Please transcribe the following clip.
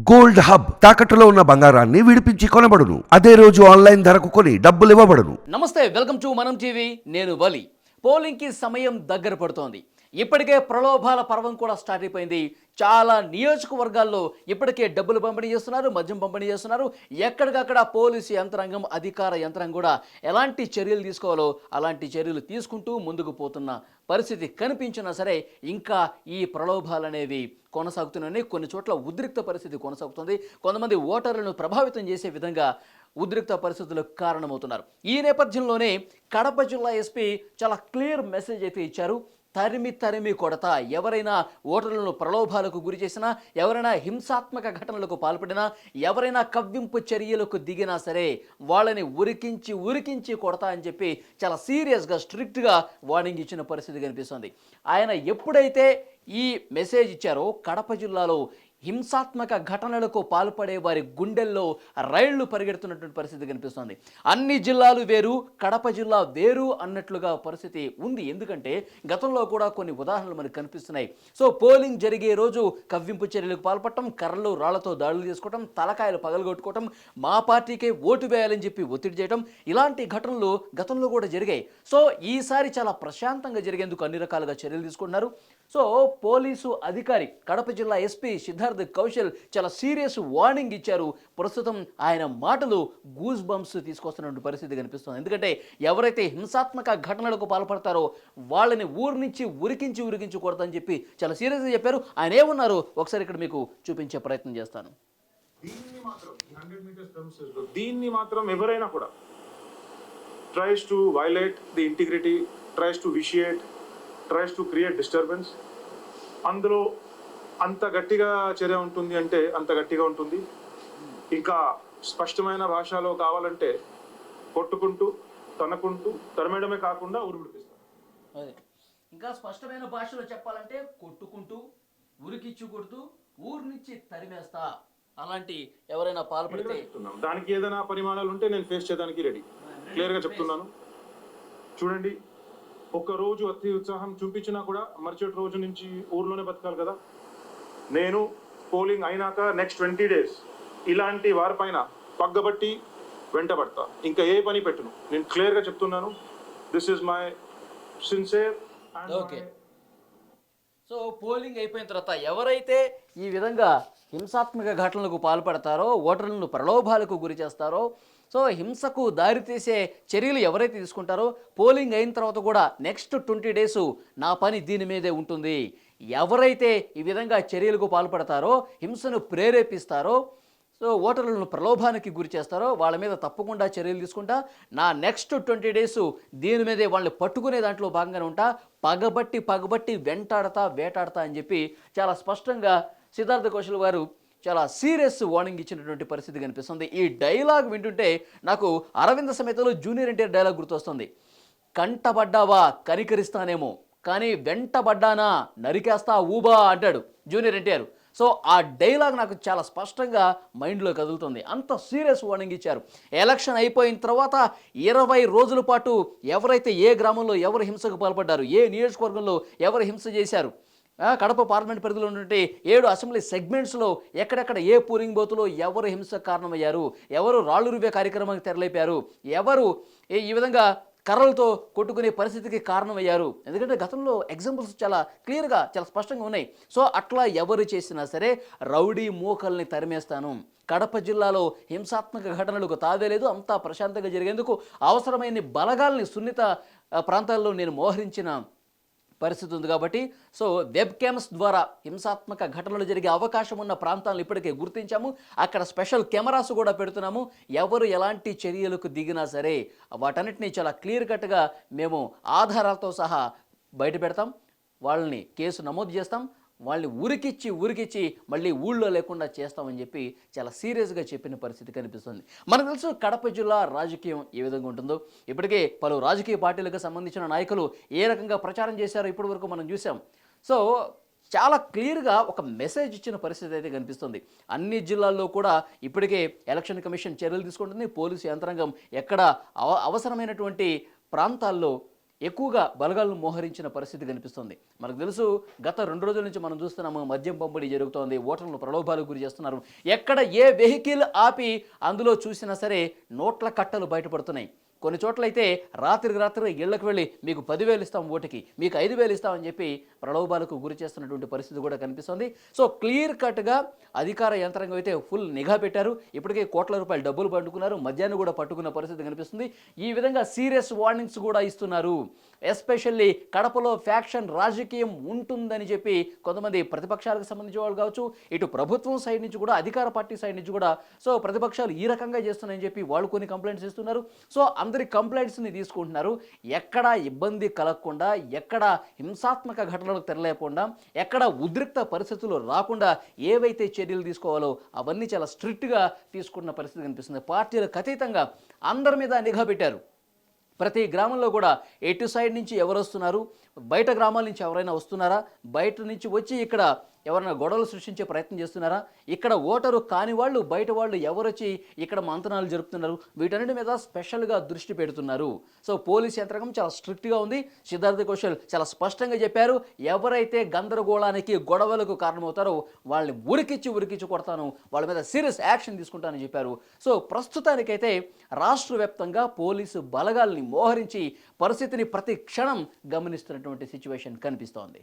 Gold hub తాకట్టులో ఉన్న బంగారాన్ని విడిపించి కొనబడును. అదే రోజు ఆన్లైన్ ధరకు కొని డబ్బులు ఇవ్వబడును నమస్తే వెల్కమ్ టు మనం టీవీ. నేను వలి. పోలింగ్కి సమయం దగ్గర పడుతోంది. ఇప్పటికే ప్రలోభాల పర్వం కూడా స్టార్ట్ అయిపోయింది. చాలా నియోజకవర్గాల్లో ఇప్పటికే డబ్బులు పంపిణీ చేస్తున్నారు మద్యం పంపిణీ చేస్తున్నారు. ఎక్కడికక్కడ పోలీసు యంత్రాంగం అధికార యంత్రాంగం కూడా ఎలాంటి చర్యలు తీసుకోవాలో అలాంటి చర్యలు తీసుకుంటూ ముందుకు పోతున్న పరిస్థితి కనిపించినా సరే ఇంకా ఈ ప్రలోభాలు అనేవి కొనసాగుతున్నాయి కొన్ని చోట్ల ఉద్రిక్త పరిస్థితి కొనసాగుతుంది. కొంతమంది ఓటర్లను ప్రభావితం చేసే విధంగా ఉద్రిక్త పరిస్థితులకు కారణమవుతున్నారు. ఈ నేపథ్యంలోనే కడప జిల్లా ఎస్పీ చాలా క్లియర్ మెసేజ్ అయితే ఇచ్చారు. తరిమి తరిమి కొడతా. ఎవరైనా ఓటర్లను ప్రలోభాలకు గురి చేసినా ఎవరైనా హింసాత్మక ఘటనలకు పాల్పడినా ఎవరైనా కవ్వింపు చర్యలకు దిగినా సరే వాళ్ళని ఉరికించి ఉరికించి కొడతా అని చెప్పి చాలా సీరియస్గా స్ట్రిక్ట్గా వార్నింగ్ ఇచ్చిన పరిస్థితి కనిపిస్తుంది. ఆయన ఎప్పుడైతే ఈ మెసేజ్ ఇచ్చారో కడప జిల్లాలో హింసాత్మక ఘటనలకు పాల్పడే వారి గుండెల్లో రైళ్ళు పరిగెడుతున్నటువంటి పరిస్థితి కనిపిస్తుంది. అన్ని జిల్లాలు వేరు కడప జిల్లా వేరు అన్నట్లుగా పరిస్థితి ఉంది. ఎందుకంటే గతంలో కూడా కొన్ని ఉదాహరణలు మనకు కనిపిస్తున్నాయి. సో పోలింగ్ జరిగే రోజు కవ్వింపు చర్యలకు పాల్పడటం కర్రలు రాళ్ళతో దాడులు చేసుకోవటం తలకాయలు పగలగొట్టుకోవటం మా పార్టీకే ఓటు వేయాలని చెప్పి ఒత్తిడి చేయడం ఇలాంటి ఘటనలు గతంలో కూడా జరిగాయి. సో ఈసారి చాలా ప్రశాంతంగా జరిగేందుకు అన్ని రకాలుగా చర్యలు తీసుకున్నారు సో పోలీసు అధికారి కడప జిల్లా ఎస్పీ సిద్ధార్థ కౌశల్ చాలా సీరియస్ వార్నింగ్ ఇచ్చారు. ప్రస్తుతం ఆయన మాటలు గూస్ బంప్స్ తీసుకొస్తున్నటువంటి పరిస్థితి కనిపిస్తుంది. ఎందుకంటే ఎవరైతే హింసాత్మక ఘటనలకు పాల్పడతారో వాళ్ళని ఊరి నుంచి ఉరికించి ఉరికించి కొడతాని చెప్పి చాలా సీరియస్గా చెప్పారు. ఆయన ఏమన్నారు? ఒకసారి ఇక్కడ మీకు చూపించే ప్రయత్నం చేస్తాను. దీన్ని మాత్రం హండ్రెడ్ మీటర్స్ దీన్ని మాత్రం ఎవరైనా కూడా tries to violate the integrity tries to vitiate tries to create disturbance అందులో అంత గట్టిగా చర్య ఉంటుంది అంటే అంత గట్టిగా ఉంటుంది. ఇంకా స్పష్టమైన భాషలో కావాలంటే కొట్టుకుంటూ తనకుంటూ తరమేయడమే కాకుండా ఉరిపిడిపిస్తారు అదే. ఇంకా స్పష్టమైన భాషలో చెప్పాలంటే కొట్టుకుంటూ ఉరికిచ్చు కొడుతూ ఊరి నుంచి తరిమేస్తా. అలాంటి ఎవరైనా పాల్పడితే దానికి ఏదైనా పరిమాణాలు ఉంటే నేను ఫేస్ చేయడానికి రెడీ క్లియర్గా చెప్తున్నాను. చూడండి ఒక రోజు అతి ఉత్సాహం చూపించినా కూడా మరుసటి రోజు నుంచి ఊర్లోనే బతకాలి కదా. నేను పోలింగ్ అయినాక నెక్స్ట్ ట్వంటీ డేస్ ఇలాంటి వారిపైన పగ్గబట్టి వెంటబడతా. ఇంకా ఏ పని పెట్టును. నేను క్లియర్గా చెప్తున్నాను this is my sincere Okay. So polling అయిపోయిన తర్వాత ఎవరైతే ఈ విధంగా హింసాత్మక ఘటనలకు పాల్పడతారో ఓటర్లను ప్రలోభాలకు గురి చేస్తారో సో హింసకు దారితీసే చర్యలు ఎవరైతే తీసుకుంటారో పోలింగ్ అయిన తర్వాత కూడా నెక్స్ట్ ట్వంటీ డేస్ నా పని దీని మీదే ఉంటుంది. ఎవరైతే ఈ విధంగా చర్యలకు పాల్పడతారో హింసను ప్రేరేపిస్తారో సో ఓటర్లను ప్రలోభానికి గురి చేస్తారో వాళ్ళ మీద తప్పకుండా చర్యలు తీసుకుంటా. నా నెక్స్ట్ ట్వంటీ డేస్ దీని మీదే వాళ్ళని పట్టుకునే దాంట్లో భాగంగానే ఉంటా. పగబట్టి పగబట్టి వెంటాడతా వేటాడతా అని చెప్పి చాలా స్పష్టంగా సిద్ధార్థ కౌశల్ గారు చాలా సీరియస్ వార్నింగ్ ఇచ్చినటువంటి పరిస్థితి కనిపిస్తుంది. ఈ డైలాగ్ వింటుంటే నాకు అరవింద సమేతలో జూనియర్ ఎన్టీఆర్ డైలాగ్ గుర్తొస్తుంది. కంటపడ్డావా కనికరిస్తానేమో. కానీ వెంటబడ్డానా? నరికేస్తా ఊబా అంటాడు జూనియర్ ఎన్టీఆర్. సో ఆ డైలాగ్ నాకు చాలా స్పష్టంగా మైండ్లో కదులుతుంది. అంత సీరియస్ వార్నింగ్ ఇచ్చారు. ఎలక్షన్ అయిపోయిన తర్వాత ఇరవై రోజుల పాటు ఎవరైతే ఏ గ్రామంలో ఎవరు హింసకు పాల్పడ్డారు ఏ నియోజకవర్గంలో ఎవరు హింస చేశారు కడప పార్లమెంట్ పరిధిలో ఉన్నటువంటి ఏడు అసెంబ్లీ సెగ్మెంట్స్లో ఎక్కడెక్కడ ఏ పూరింగ్ బోతులో ఎవరు హింసకు కారణమయ్యారు ఎవరు రాళ్ళు రువే కార్యక్రమానికి తెరలేపారు ఎవరు ఈ- ఈ విధంగా కర్రలతో కొట్టుకునే పరిస్థితికి కారణమయ్యారు. ఎందుకంటే గతంలో ఎగ్జాంపుల్స్ చాలా క్లియర్గా చాలా స్పష్టంగా ఉన్నాయి. సో అట్లా ఎవరు చేసినా సరే రౌడీ మూకల్ని తరిమేస్తాను. కడప జిల్లాలో హింసాత్మక ఘటనలకు తావేలేదు. అంతా ప్రశాంతంగా జరిగేందుకు అవసరమైన బలగాల్ని సున్నిత ప్రాంతాల్లో నేను మోహరించిన పరిస్థితి ఉంది కాబట్టి సో వెబ్ క్యామ్స్ ద్వారా హింసాత్మక ఘటనలు జరిగే అవకాశం ఉన్న ప్రాంతాలను ఇప్పటికే గుర్తించాము. అక్కడ స్పెషల్ కెమెరాస్ కూడా పెడుతున్నాము. ఎవరు ఎలాంటి చర్యలకు దిగినా సరే వాటన్నిటిని చాలా క్లియర్ కట్గా మేము ఆధారాలతో సహా బయట పెడతాం. వాళ్ళని కేసు నమోదు చేస్తాం. వాళ్ళని ఉరికిచ్చి ఉరికిచ్చి మళ్ళీ ఊళ్ళో లేకుండా చేస్తామని చెప్పి చాలా సీరియస్గా చెప్పిన పరిస్థితి కనిపిస్తుంది. మనకు తెలుసు కడప జిల్లా రాజకీయం ఏ విధంగా ఉంటుందో. ఇప్పటికే పలు రాజకీయ పార్టీలకు సంబంధించిన నాయకులు ఏ రకంగా ప్రచారం చేశారో ఇప్పటి వరకు మనం చూసాం. సో చాలా క్లియర్గా ఒక మెసేజ్ ఇచ్చిన పరిస్థితి అయితే కనిపిస్తుంది. అన్ని జిల్లాల్లో కూడా ఇప్పటికే ఎలక్షన్ కమిషన్ చర్యలు తీసుకుంటుంది. పోలీసు యంత్రాంగం ఎక్కడ అవ అవసరమైనటువంటి ప్రాంతాల్లో ఎక్కువగా బలగాలను మోహరించిన పరిస్థితి కనిపిస్తుంది. మనకు తెలుసు గత రెండు రోజుల నుంచి మనం చూస్తున్నాము మద్యం పంపిణీ జరుగుతోంది ఓటర్లను ప్రలోభాలకు గురి చేస్తున్నారు. ఎక్కడ ఏ వెహికల్ ఆపి అందులో చూసినా సరే నోట్ల కట్టలు బయటపడుతున్నాయి. కొన్ని చోట్లయితే రాత్రికి రాత్రి ఇళ్ళకు వెళ్ళి మీకు పదివేలు ఇస్తాం ఓటుకి మీకు ఐదు వేలు ఇస్తామని చెప్పి ప్రలోభాలకు గురి చేస్తున్నటువంటి పరిస్థితి కూడా కనిపిస్తుంది. సో క్లియర్ కట్గా అధికార యంత్రాంగం అయితే ఫుల్ నిఘా పెట్టారు. ఇప్పటికే కోట్ల రూపాయలు డబ్బులు పట్టుకున్నారు మద్యాన్ని కూడా పట్టుకున్న పరిస్థితి కనిపిస్తుంది. ఈ విధంగా సీరియస్ వార్నింగ్స్ కూడా ఇస్తున్నారు. ఎస్పెషల్లీ కడపలో ఫ్యాక్షన్ రాజకీయం ఉంటుందని చెప్పి కొంతమంది ప్రతిపక్షాలకు సంబంధించిన వాళ్ళు కావచ్చు ఇటు ప్రభుత్వం సైడ్ నుంచి కూడా అధికార పార్టీ సైడ్ నుంచి కూడా సో ప్రతిపక్షాలు ఈ రకంగా చేస్తున్నాయని చెప్పి వాళ్ళు కొన్ని కంప్లైంట్స్ ఇస్తున్నారు. సో అందరి కంప్లైంట్స్ని తీసుకుంటున్నారు. ఎక్కడ ఇబ్బంది కలగకుండా ఎక్కడ హింసాత్మక ఘటనలకు తెరలేకుండా ఎక్కడ ఉద్రిక్త పరిస్థితులు రాకుండా ఏవైతే చర్యలు తీసుకోవాలో అవన్నీ చాలా స్ట్రిక్ట్గా తీసుకున్న పరిస్థితి కనిపిస్తుంది. పార్టీలకు అతీతంగా అందరి మీద నిఘా పెట్టారు. ప్రతి గ్రామంలో కూడా ఎటు సైడ్ నుంచి ఎవరు వస్తున్నారు? బయట గ్రామాల నుంచి ఎవరైనా వస్తున్నారా? బయట నుంచి వచ్చి ఇక్కడ ఎవరైనా గొడవలు సృష్టించే ప్రయత్నం చేస్తున్నారా? ఇక్కడ ఓటరు కాని వాళ్ళు బయట వాళ్ళు ఎవరొచ్చి ఇక్కడ మంతనాలు జరుపుతున్నారు? వీటన్నిటి మీద స్పెషల్గా దృష్టి పెడుతున్నారు. సో పోలీస్ యంత్రాంగం చాలా స్ట్రిక్ట్గా ఉంది. సిద్ధార్థ కౌశల్ చాలా స్పష్టంగా చెప్పారు. ఎవరైతే గందరగోళానికి గొడవలకు కారణమవుతారో వాళ్ళని ఉరికిచ్చి ఉరికిచ్చి కొడతాను. వాళ్ళ మీద సీరియస్ యాక్షన్ తీసుకుంటానని చెప్పారు. సో ప్రస్తుతానికైతే రాష్ట్ర వ్యాప్తంగా పోలీసు బలగాల్ని మోహరించి పరిస్థితిని ప్రతి క్షణం గమనిస్తున్నటువంటి సిచ్యువేషన్ కనిపిస్తోంది.